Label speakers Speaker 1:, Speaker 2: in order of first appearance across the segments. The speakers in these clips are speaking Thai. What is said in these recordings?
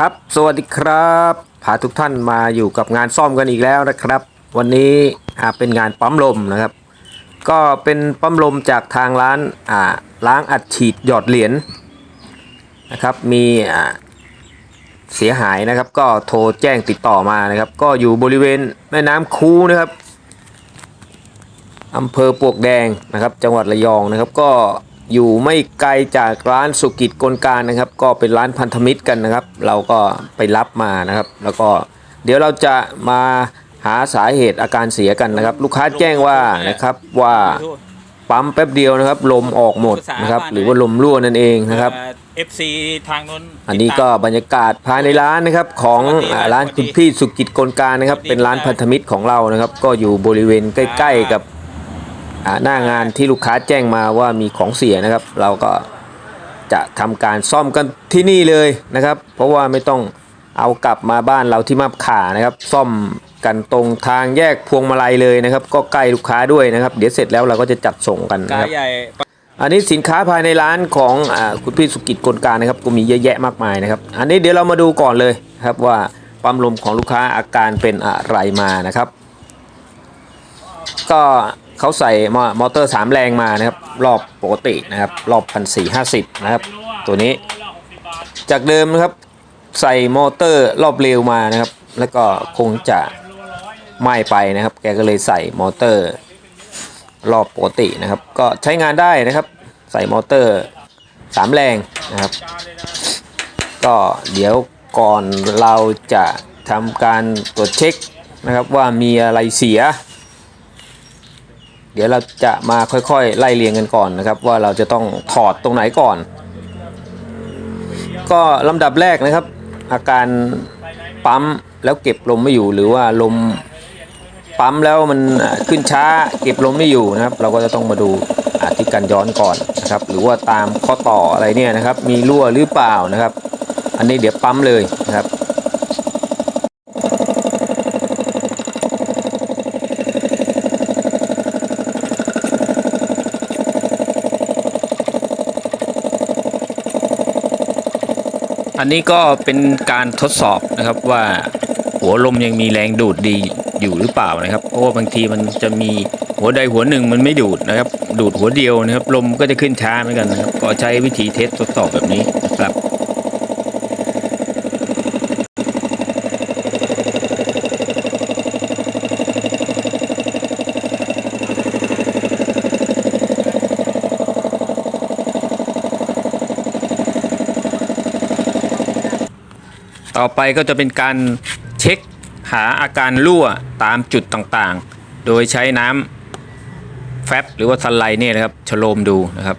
Speaker 1: ครับ สวัสดีครับ พาทุกท่านมาอยู่กับงานซ่อมกันอีกแล้วนะครับ วันนี้เป็นงานปั๊มลมนะครับ ก็เป็นปั๊มลมจากทางร้านล้างอัดฉีดหยอดเหรียญนะครับ มีเสียหายนะครับ ก็โทรแจ้งติดต่อมานะครับ ก็อยู่บริเวณแม่น้ำคูนะครับอำเภอปลวกแดงนะครับ จังหวัดระยองนะครับ ก็ อยู่ไม่ไกลจากร้านสุกิจกลการนะครับ ก็เป็นร้านพันธมิตรกันนะครับ เราก็ไปรับมานะครับ แล้วก็เดี๋ยวเราจะมาหาสาเหตุอาการเสียกันนะครับ ลูกค้าแจ้งว่านะครับว่าปั๊มแป๊บเดียวนะครับ ลมออกหมดนะครับ หรือว่าลมรั่วนั่นเองนะครับ
Speaker 2: เอฟซีทางนู้น
Speaker 1: อันนี้ก็บรรยากาศภายในร้านนะครับ ของอ่าร้านคุณพี่สุกิจกลการนะครับ เป็นร้านพันธมิตรของเรานะครับ ก็อยู่บริเวณใกล้ ๆ กับอ่า หน้างานที่ลูกค้าแจ้งมาว่ามีของเสียนะครับ เราก็จะทำการซ่อมกันที่นี่เลยนะครับ เพราะว่าไม่ต้องเอากลับมาบ้านเราที่มาบขานะครับ ซ่อมกันตรงทางแยกพวงมาลัยเลยนะครับ ก็ใกล้ลูกค้าด้วยนะครับ เดี๋ยวเสร็จแล้วเราก็จะจัดส่งกัน
Speaker 2: กา
Speaker 1: นะครับ
Speaker 2: ใหญ่
Speaker 1: อันนี้สินค้าภายในร้านของอาคุณพี่สุกิจกลการนะครับ ก็มีเยอะแยะมากมายนะครับ อันนี้เดี๋ยวเรามาดูก่อนเลยครับว่าปั๊มลมของลูกค้าอาการเป็นอะไรมานะครับ ก็ เขาใส่มอเตอร์ 3 แรงมานะครับ รอบปกตินะครับ รอบพันสี่ห้าสิบนะครับ ตัวนี้ จากเดิมนะครับ ใส่มอเตอร์รอบเร็วมานะครับ แล้วก็คงจะไหม้ไปนะครับ แกก็เลยใส่มอเตอร์ รอบปกตินะครับ ก็ใช้งานได้นะครับ ใส่มอเตอร์ 3 แรงนะครับ ก็เดี๋ยวก่อนเราจะทำการตรวจเช็คนะครับว่ามีอะไรเสีย เดี๋ยวเราจะมาค่อยๆ ไล่เรียงกันก่อนนะครับ ว่าเราจะต้องถอดตรงไหนก่อน ก็ลำดับแรกนะครับ อาการปั๊มแล้วเก็บลมไม่อยู่ หรือว่าลมปั๊มแล้วมันขึ้นช้าเก็บลมไม่อยู่นะครับ เราก็จะต้องมาดูอาที่กันย้อนก่อนนะครับ หรือว่าตามข้อต่ออะไรเนี่ยนะครับ มีรั่วหรือเปล่านะครับ อันนี้เดี๋ยวปั๊มเลยนะครับ อันนี้ก็เป็นการทดสอบนะครับว่าหัวลมยังมีแรงดูดดีอยู่หรือเปล่านะครับ เพราะว่าบางทีมันจะมีหัวใดหัวหนึ่งมันไม่ดูดนะครับ ดูดหัวเดียวนะครับ ลมก็จะขึ้นช้าเหมือนกันนะครับ ก็ใช้วิธีเทสทดสอบแบบนี้นะครับ ต่อไปก็จะเป็นการเช็คหาอาการรั่วตามจุดต่างๆ โดยใช้น้ำแฟบหรือว่าสไลเนี่ยนะครับชโลมดูนะครับ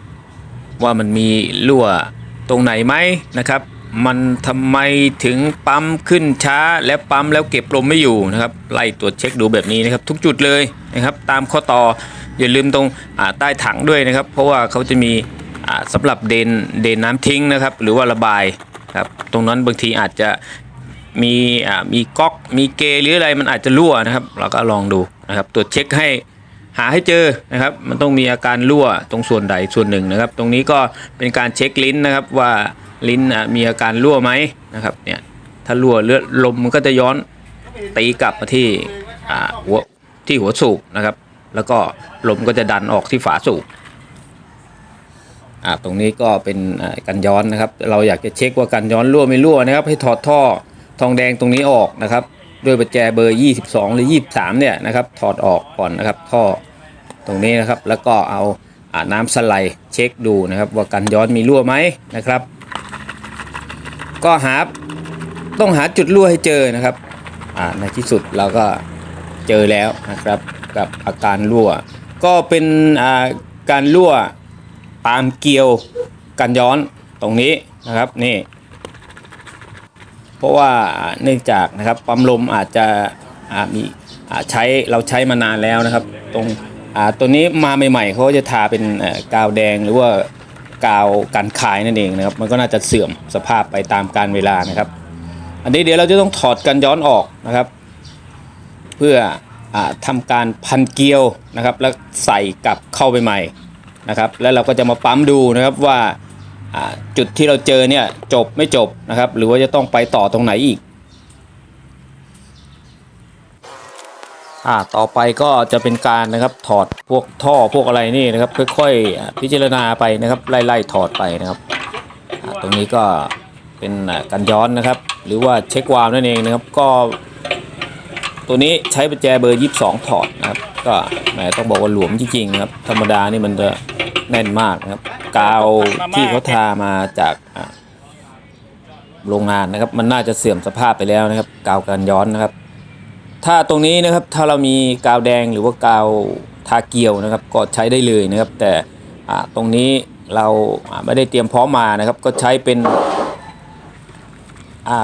Speaker 1: ว่ามันมีรั่วตรงไหนไหมนะครับ มันทำไมถึงปั๊มขึ้นช้าและปั๊มแล้วเก็บลมไม่อยู่นะครับ ไล่ตรวจเช็คดูแบบนี้นะครับ ทุกจุดเลยนะครับ ตามข้อต่ออย่าลืมตรงใต้ถังด้วยนะครับ เพราะว่าเขาจะมีอ่าสำหรับเดนเดนน้ำทิ้งนะครับ หรือว่าระบาย ครับตรงนั้นบางทีอาจจะมีอ่ามีก๊อกมีเกหรืออะไรมันอาจจะรั่วนะครับ เราก็ลองดูนะครับตรวจเช็คให้หาให้เจอนะครับ มันต้องมีอาการรั่วตรงส่วนใดส่วนหนึ่งนะครับ ตรงนี้ก็เป็นการเช็คลิ้นนะครับว่าลิ้นมีอาการรั่วไหมนะครับเนี่ยถ้ารั่วเลือดลมมันก็จะย้อนตีกลับมาที่หัวที่หัวสูบนะครับ แล้วก็ลมก็จะดันออกที่ฝาสูบ อ่าตรงนี้ก็เป็นกันย้อนนะครับ เราอยากจะเช็คว่ากันย้อนรั่วไม่รั่วนะครับ ให้ถอดท่อทองแดงตรงนี้ออกนะครับ ด้วยประแจเบอร์ 22 หรือ 23 เนี่ยนะครับ ถอดออกก่อนนะครับ ท่อตรงนี้นะครับ แล้วก็เอาอาน้ำสไลด์เช็คดูนะครับ ว่ากันย้อนมีรั่วไหมนะครับ ก็หาต้องหาจุดรั่วให้เจอนะครับอ่าในที่สุดเราก็เจอแล้วนะครับ กับอาการรั่ว ก็เป็นอ่าการรั่ว ตามเกลียวกันย้อนตรงนี้นะครับนี่เพราะว่าเนื่องจากนะครับปั๊มลมอาจจะอามีอาใช้เราใช้มานานแล้วนะครับ ตรงตัวนี้มาใหม่ๆเขาจะทาเป็นกาวแดงหรือว่ากาวกันคายนั่นเองนะครับมันก็น่าจะเสื่อมสภาพไปตามการเวลานะครับ อันนี้เดี๋ยวเราจะต้องถอดกันย้อนออกนะครับ เพื่ออาทำการพันเกลียวนะครับ แล้วใส่กลับเข้าไปใหม่ นะครับ แล้วเราก็จะมาปั๊มดูนะครับว่าจุดที่เราเจอเนี่ยจบไม่จบนะครับ หรือว่าจะต้องไปต่อตรงไหนอีกอ่าต่อไปก็จะเป็นการนะครับถอดพวกท่อพวกอะไรนี่นะครับ ค่อยๆพิจารณาไปนะครับ ไล่ๆถอดไปนะครับตรงนี้ก็เป็นการย้อนนะครับ หรือว่าเช็ควาล์วนั่นเองนะครับ ก็ ตัวนี้ใช้ประแจเบอร์ 22 ถอดนะครับ ก็แหมต้องบอกว่าหลวมจริงๆครับ ธรรมดานี่มันจะแน่นมากนะครับ กาวที่เขาทามาจากโรงงานนะครับ มันน่าจะเสื่อมสภาพไปแล้วนะครับ กาวการย้อนนะครับ ถ้าตรงนี้นะครับถ้าเรามีกาวแดงหรือว่ากาวทาเกลียวนะครับ ก็ใช้ได้เลยนะครับ แต่ตรงนี้เราไม่ได้เตรียมพร้อมมานะครับ ก็ใช้เป็น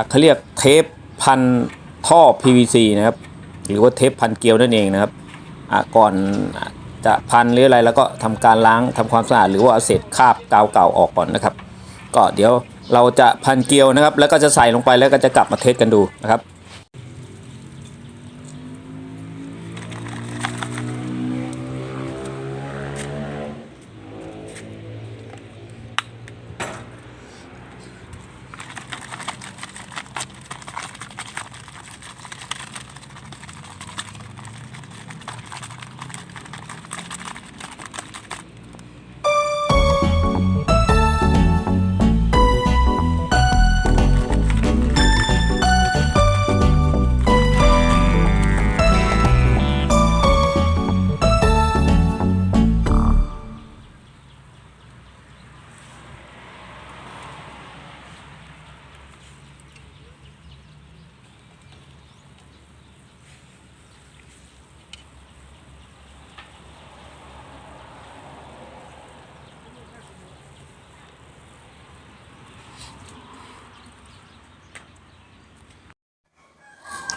Speaker 1: เขาเรียกเทปพันท่อ PVC นะครับ หรือว่าเทปพันเกลียวนั่นเองนะครับ ก่อนจะพันหรืออะไรแล้วก็ทำการล้างทำความสะอาดหรือว่าเอาเศษคราบกาวเก่าออกก่อนนะครับ ก็เดี๋ยวเราจะพันเกลียวนะครับ แล้วก็จะใส่ลงไปแล้วก็จะกลับมาเทสกันดูนะครับ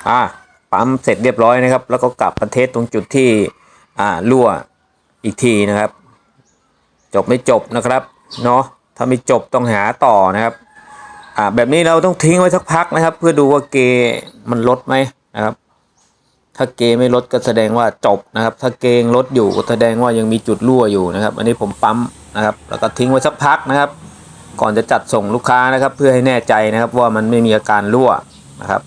Speaker 1: อ่าปั๊มเสร็จเรียบร้อยนะครับ แล้วก็กลับมาเทสตรงจุดที่อ่ารั่วอีกทีนะครับ จบไม่จบนะครับเนาะถ้าไม่จบต้องหาต่อนะครับอ่าแบบนี้เราต้องทิ้งไว้สักพักนะครับ เพื่อดูว่าเกมันลดไหมนะครับ ถ้าเกไม่ลดก็แสดงว่าจบนะครับ ถ้าเกงลดอยู่ก็แสดงว่ายังมีจุดรั่วอยู่นะครับ อันนี้ผมปั๊มนะครับ แล้วก็ทิ้งไว้สักพักนะครับ ก่อนจะจัดส่งลูกค้านะครับ เพื่อให้แน่ใจนะครับว่ามันไม่มีอาการรั่วนะครับ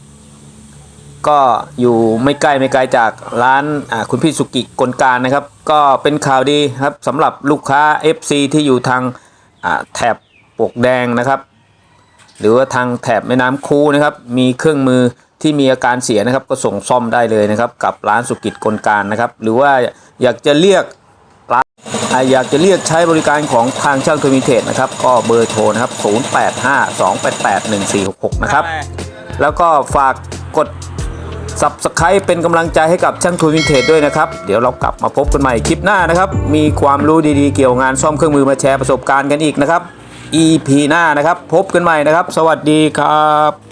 Speaker 1: ก็อยู่ไม่ใกล้ไม่ไกลจากร้านอ่าคุณพี่สุกิกลการนะครับ ก็เป็นข่าวดีครับสำหรับลูกค้า FC ที่อยู่ทางอ่าแถบปกแดงนะครับ หรือว่าทางแถบแม่น้ำคูนะครับ มีเครื่องมือที่มีอาการเสียนะครับ ก็ส่งซ่อมได้เลยนะครับ กับร้านสุกิจกลการนะครับ หรือว่าอยากจะเรียกร้านอ่าอยากจะเรียกใช้บริการของทางช่างทวินเทจนะครับ ก็เบอร์โทรนะครับ 0852881466 นะครับ แล้วก็ฝากกด s u b สไครป์เป็นกำลังใจให้กับช่างทูวินเทจด้วยนะครับ เดี๋ยวเรากลับมาพบกันใหม่คลิปหน้านะครับ มีความรู้ดีๆเกี่ยวงานซ่อมเครื่องมือมาแชร์ประสบการณ์กันอีกนะครับ EP หน้านะครับ พบกันใหม่นะครับ สวัสดีครับ